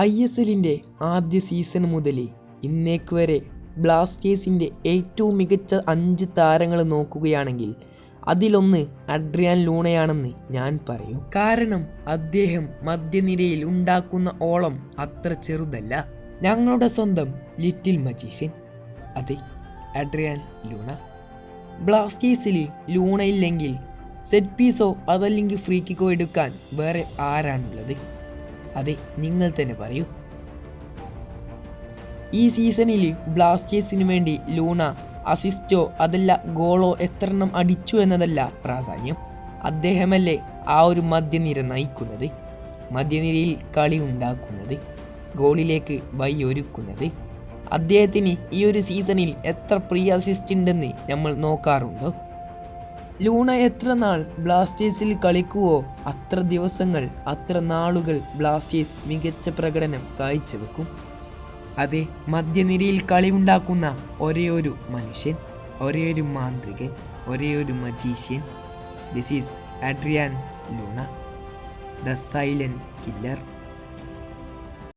I S എല്ലിന്റെ ആദ്യ season മുതൽ ഇന്നേക്ക് വരെ ബ്ലാസ്റ്റേഴ്സിന്റെ ഏറ്റവും മികച്ച അഞ്ച് താരങ്ങൾ നോക്കുകയാണെങ്കിൽ അതിലൊന്ന് അഡ്രിയാൻ ലൂണയാണെന്ന് ഞാൻ പറയും. കാരണം അദ്ദേഹം മധ്യനിരയിൽ ഉണ്ടാക്കുന്ന ഓളം അത്ര ചെറുതല്ല. ഞങ്ങളുടെ സ്വന്തം ലിറ്റിൽ മജീഷ്യൻ. അതെ അഡ്രിയാൻ ലൂണ. ബ്ലാസ്റ്റേഴ്സിൽ ലൂണയില്ലെങ്കിൽ സെറ്റ് പീസോ അതല്ലെങ്കിൽ ഫ്രീ കിക്കോ എടുക്കാൻ വേറെ ആരാണുള്ളത്? അതെ നിങ്ങൾ തന്നെ പറയൂ. ഈ സീസണിൽ ബ്ലാസ്റ്റേഴ്സിന് വേണ്ടി ലൂണ അസിസ്റ്റോ അതല്ല ഗോളോ എത്രണ്ണം അടിച്ചു എന്നതല്ല പ്രാധാന്യം. അദ്ദേഹമല്ലേ ആ ഒരു മധ്യനിര നയിക്കുന്നത്? മധ്യനിരയിൽ കളി ഉണ്ടാക്കുന്നത് ഗോളിലേക്ക് വഴിയൊരുക്കുന്നത് അദ്ദേഹത്തിന് ഈ ഒരു സീസണിൽ എത്ര പ്രിയ അസിസ്റ്റ് ഉണ്ടെന്ന് നമ്മൾ നോക്കാറുണ്ടോ? ലൂണ എത്ര നാൾ ബ്ലാസ്റ്റേഴ്സിൽ കളിക്കുവോ? അത്ര ദിവസങ്ങൾ അത്ര നാളുകൾ ബ്ലാസ്റ്റേഴ്സ് മികച്ച പ്രകടനം കാഴ്ചവെക്കും. അതെ മധ്യനിരയിൽ കളി ഉണ്ടാക്കുന്ന ഒരേ ഒരു മനുഷ്യൻ ഒരേ ഒരു മാന്ത്രികൻ ഒരേ ഒരു magician. This is Adrian Luna the silent killer